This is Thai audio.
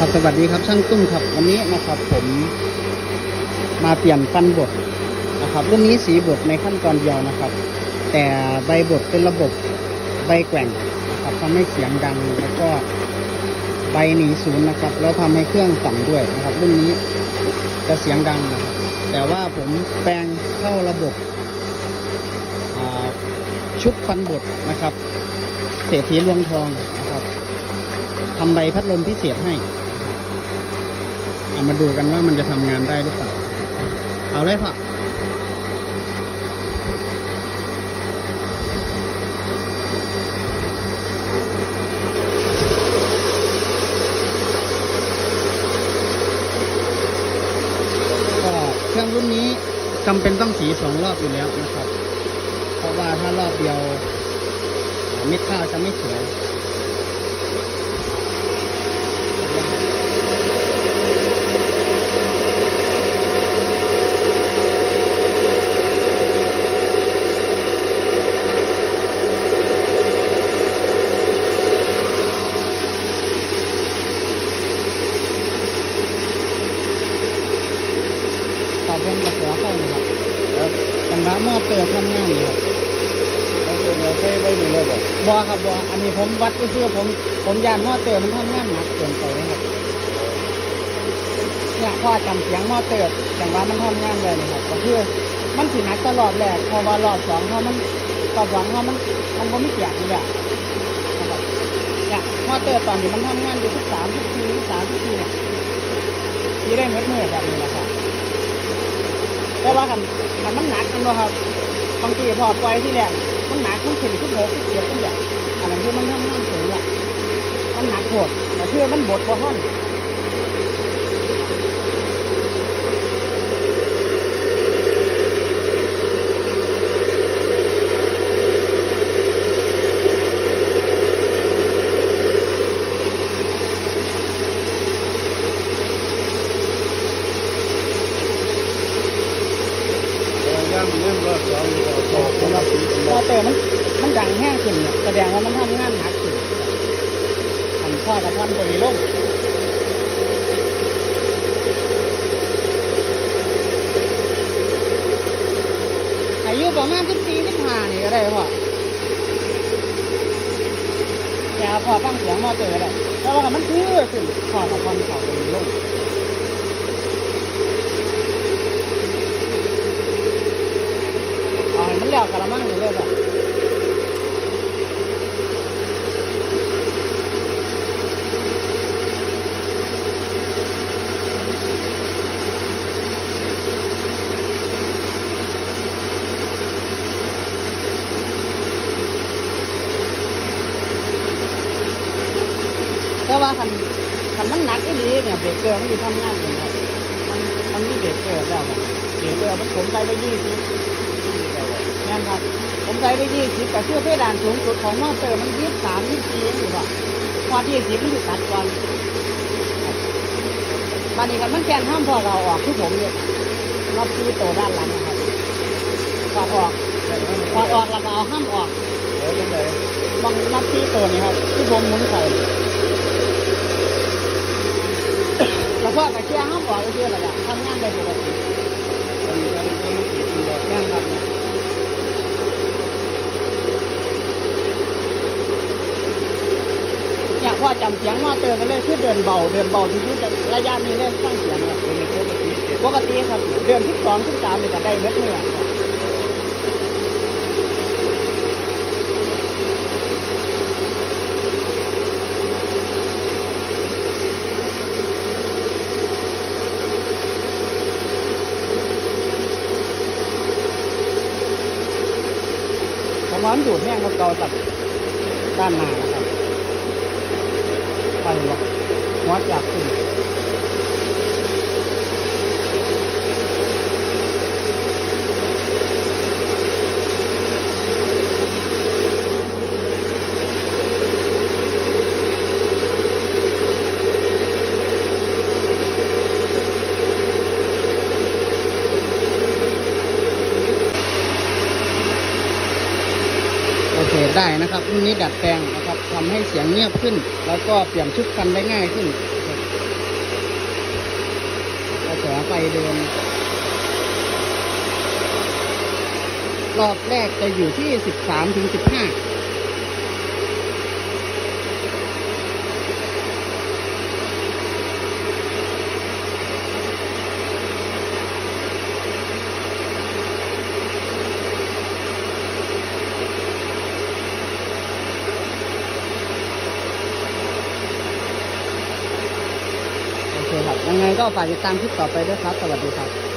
ครับสวัสดีครับช่างตุ้มครับวันนี้นะครับผมมาเปลี่ยนฟันบดนะครับรุ่นนี้สีบดในขั้นตอนเดียวนะครับ แต่ใบบดเป็นระบบใบแกว่งนะครับทำให้เสียงดังแล้วก็ใบหนีศูนย์นะครับ แล้วทำให้เครื่องสั่นด้วยนะครับ รุ่นนี้จะเสียงดังนะครับแต่ว่าผมแปลงเข้าระบบชุดฟันบดนะครับเศรษฐีรวงทองนะครับทำใบพัดลมพิเศษให้ เอามาดูกันว่ามันจะทำงานได้หรือเปล่า เอาเลยพ่อก็เครื่องรุ่นนี้จำเป็นต้องสีสองรอบอยู่แล้วนะครับ เพราะว่าถ้ารอบเดียวเม็ดข้าวจะไม่สวย ต อบเป็นกระแสเข้าเลยครับจังหวะหม้อเปิดทำงานอยู่ครับเราเป็เราใช้ไว้อยู่เลยบ่บอครับบออันนี้ผมวัดเชื่อๆผมผมยานหม้อเติมมันทำงานหนักเกินไปนะครับเนี่ยพอจำเสียงหม้อเติมจังหวะมันทำงานเลยนะครับก็คือมันถึงนักตลอดแหละพอว่ารอบสองเพราะมันตอบหวังเพราะมันมันก็ไม่เสียงนี่แหละนะครับเนี่ยหม้อเติมตอนนี้มันทำงานอยู่ทุกสามทุกทีทุกสามทุกทีเนี่ยที่ได้เม็ดเมื่อแบบนี้นะครับ แต่ว่ากันกันมันหนักกันเนาะครับบางทีพอปล่อยที่แรกมันหนักมันถึงขึ้นหกทุกเกียรทุกอย่อันนั้นคือมันทำงานถึงอะมันหนักโหดแต่เชื่อมันบดพอท่อนเราย่างเล่นรอบสองเราออก สำหรับ สี พอเตอมันมันดังแห้งขึ้นเนี่ยแสดงว่ามันทำงานหนักขึ้นอันข้อกับท่อนตัวนี้ลงอายุประมาณสิบสี่สิบห้านี่ก็ได้พ่ออย่าพอฟังเสียงมอเตอร์เลยแล้วว่ามันคือขึ้นขอกับคอนเขาตรงนี้ลงอาให้มันเลี้ยวกระมังอยู่เลยแบบแต่ ว่าคันคันมันหนักอีหลีเนี่ยเบรกเกอร์มันอยู่ทำงานอยู่ครับมันมันมีเบรกเกอร์แล้วครับเบรกเกอร์มันผมใส่ไปยี่สิบงานครับผมใส่ไปยี่สิบแต่เชื่อเพดานสูงสุดของมอเตอร์มันยี่สิบสามยี่สิบสี่อยู่ป่ะพอยี่สิบมันอยู่ตัดก่อนตอนนี้กันมันแกนห้ามพอเราออกที่ผมเนี่ยรอบที่โตวด้านหลังนะครับถอดออกถอดออกแล้วก็เอาห้ามออกเราเป็นไหนบางนับที่ตัวนี้ครับที่ผมหมุนใส่ แล้วก็กระเชียร์ห้ามบอกก็คืออะไรอะทำงานได้ปกติมันมันมันติดอยู่แล้วแน่นครับอยากพ่อจำเสียงมาเตือนกันเลยคือเดินเบาเดินเบาที่สุดจะระยะนี้เลยตั้งเสียงครับปกติเจ็บปกติครับเดือนที่สองที่สามนี่ก็ได้เม็ดเนื้อ ครับผมว่ามันดูดแห้งก็เกาจากด้านหน้านะครับไปหรอกหัวจากขึ้น ได้นะครับรุ่นนี้ดัดแปลงนะครับทำให้เสียงเงียบขึ้น แล้วก็เปลี่ยนชุดกันได้ง่ายขึ้นกระแสไฟเดินรอบแรกจะอยู่ที่ 13-15 ยังไงก็ฝากติดตามคลิปต่อไปด้วยครับ สวัสดีครับ